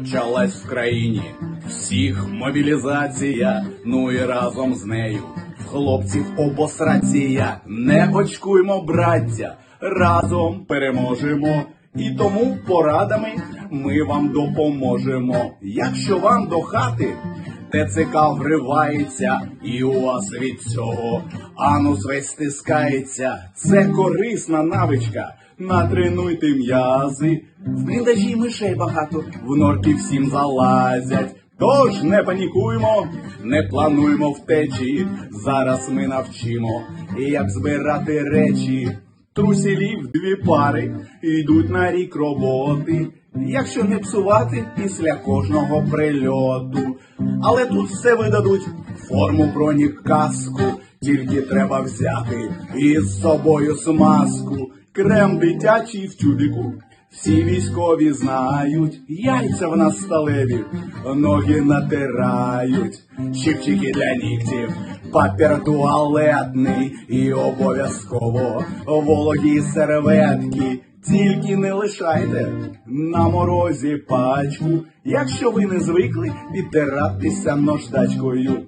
Почалась в країні всіх мобілізація, ну і разом з нею в хлопців обосрація. Не очкуймо, браття, разом переможемо. І тому порадами ми вам допоможемо. Якщо вам до хати ТЦК вривається, і у вас від цього анус весь стискається. Це корисна навичка. Натренуйте м'язи. В бліндажі мишей багато, в норки всім залазять. Тож не панікуємо, не плануємо втечі. Зараз ми навчимо, як збирати речі. Трусілів дві пари йдуть на рік роботи. Якщо не псувати після кожного прильоту. Але тут все видадуть форму бронік каску, тільки треба взяти із собою смазку, крем дитячий в тюбіку. Всі військові знають, яйця в нас сталеві, ноги натирають, щипчики для нігтів, папір туалетний. І обов'язково вологі серветки. Тільки не лишайте на морозі пачку, якщо ви не звикли відтиратися нождачкою.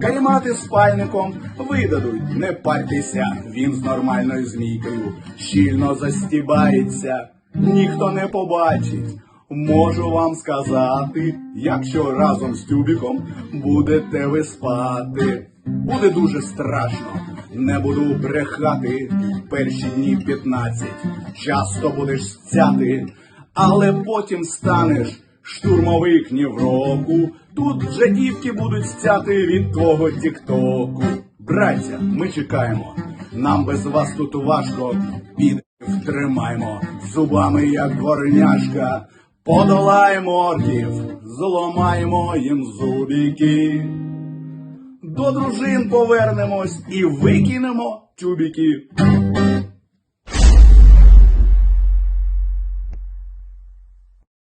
Каймати спальником видадуть, не парьтеся, він з нормальною змійкою. Щільно застібається, ніхто не побачить. Можу вам сказати, якщо разом з тюбіком будете ви спати. Буде дуже страшно, не буду брехати. Перші дні 15 часто будеш стяти, але потім станеш штурмовик ні в року. Тут вже дівки будуть стяти від твого тіктоку. Браття, ми чекаємо. Нам без вас тут важко. Під втримаймо зубами, як дворняшка. Подолаємо орків, зламаємо їм зубіки. До дружин повернемось і викинемо тюбіки.